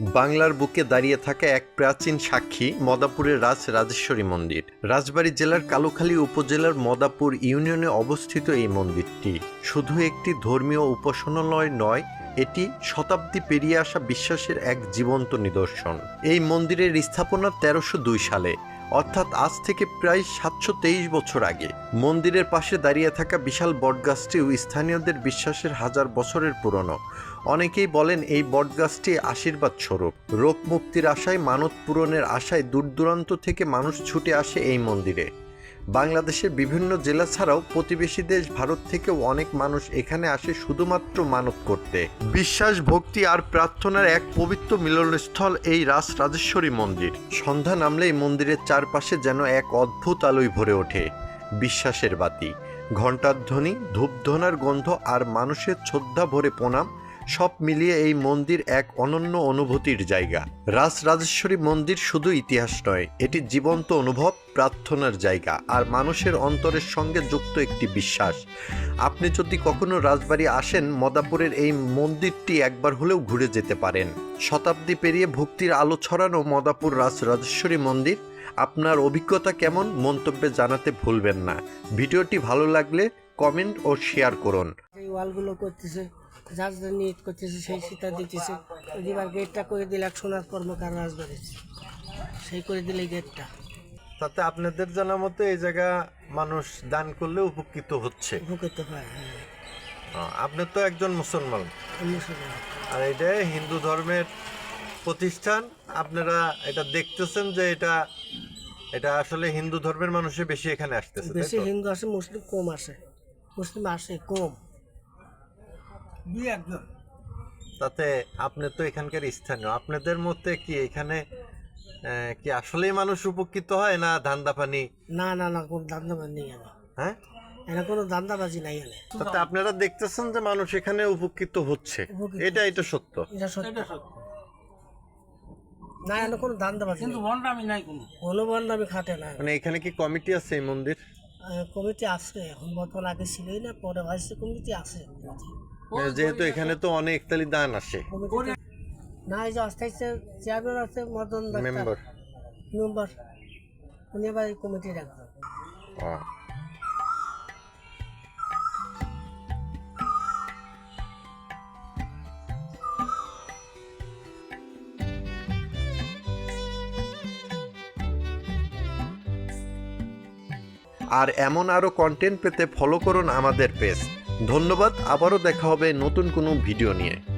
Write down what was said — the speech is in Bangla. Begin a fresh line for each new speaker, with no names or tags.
বাংলার বুকে দাঁড়িয়ে থাকা এক প্রাচীন সাক্ষী মদাপুরের রাজ রাজেশ্বরী মন্দির। রাজবাড়ী জেলার কালুখালী উপজেলার মদাপুর ইউনিয়নে অবস্থিত এই মন্দিরটি। শুধু একটি ধর্মীয় উপাসনালয় নয়, এটি শতাব্দী পেরিয়ে আসা বিশ্বাসের এক জীবন্ত নিদর্শন। এই মন্দিরের স্থাপনা তেরোশো দুই সালে, অর্থাৎ আজ থেকে প্রায় সাতশো তেইশ বছর আগে। মন্দিরের পাশে দাঁড়িয়ে থাকা বিশাল বটগাছটিও স্থানীয়দের বিশ্বাসের হাজার বছরের পুরনো। অনেকেই বলেন এই বটগাছটি আশীর্বাদ স্বরূপ। রোগ মুক্তির আশায়, মানত পূরণের আশায় দূর দূরান্ত থেকে মানুষ ছুটে আসে এই মন্দিরে। বাংলাদেশের বিভিন্ন জেলা ছাড়াও প্রতিবেশী দেশ ভারত থেকেও অনেক মানুষ এখানে আসে শুধুমাত্র মানত করতে। বিশ্বাস, ভক্তি আর প্রার্থনার এক পবিত্র মিলনস্থল এই রাস রাজেশ্বরী মন্দির। সন্ধ্যা নামলে এই মন্দিরের চারপাশে যেন এক অদ্ভুত আলোয় ভরে ওঠে। বিশ্বাসের বাতি। ঘণ্টার ধ্বনি ধূপধনার গন্ধ আর মানুষের শ্রদ্ধা ভরে প্রণাম, সব মিলিয়ে এই মন্দির এক অনন্য অনুভূতির জায়গা। রাজ রাজেশ্বরী মন্দির শুধু ইতিহাস নয়, এটি জীবন্ত অনুভব, প্রার্থনার জায়গা আর মানুষের অন্তরের সঙ্গে যুক্ত একটি বিশ্বাস। আপনি যদি কখনো রাজবাড়ি আসেন, মদাপুরের এই মন্দিরটি একবার হলেও ঘুরে যেতে পারেন। শতাব্দী পেরিয়ে ভক্তির আলো ছড়ানো মদাপুর রাজ রাজেশ্বরী মন্দির আপনার অভিজ্ঞতা কেমন মন্তব্যে জানাতে ভুলবেন না। ভিডিওটি ভালো লাগলে কমেন্ট ও শেয়ার করুন।
এই ওয়ালগুলো করতেছে যার জন্য করতেছে সেই সীতা দিতেছে। এবার গেটটা করে দিলে এক সোনার কর্মকার রাজবাড়িতে সেই করে দিলে গেটটা
তাতে আপনাদের জানা মতো এই জায়গা মানুষ দান করলে উপকৃত হচ্ছে।
পারে হ্যাঁ
আপনি তো একজন মুসলমান। আর এটা হিন্দু ধর্মের প্রতিষ্ঠান। আপনারা এটা দেখতেছেন যে এটা এটা আসলে হিন্দু ধর্মের মানুষে বেশি এখানে আসতেছে
বেশি হিন্দু আসে মুসলিম কম আসে। মুসলিম আসে কম। দুই একজন।
তাতে আপনি তো এখানকার স্থানীয়। আপনাদের মতে কি এখানে কি আসলেই মানুষ উপকৃত হয় না ধান্দা পানি
না না না কোনো দান্দাবাজি নেই
হ্যাঁ?
এনে কোনো দান্দাবাজি নাই এনে
তাতে আপনারা দেখতেছেন যে মানুষ এখানে উপকৃত হচ্ছে। এটা এটা সত্য।
এটা সত্য। না এনে কোনো দান্দাবাজি কিন্তু বন্ডামি নাই কোনো। কোনো বন্ডামি খাটে না।
মানে এখানে কি কমিটি আছে এই মন্দির?
আহ, কমিটি আছে এখন বর্তমান আগে ছিলই না পরে ভাইসে কমিটি আছে।
যেহেতু এখানে তো অনেক ইত্যাদি দান আসে।
না এই যে আস্তে আস্তে চেয়ারম্যান আছে মদন
মেম্বার।
মেম্বার। উনি আবার কমিটি রাখবেন
আর এমন আরও কন্টেন্ট পেতে ফলো করুন আমাদের পেজ ধন্যবাদ, আবারও দেখা হবে নতুন কোনো ভিডিও নিয়ে।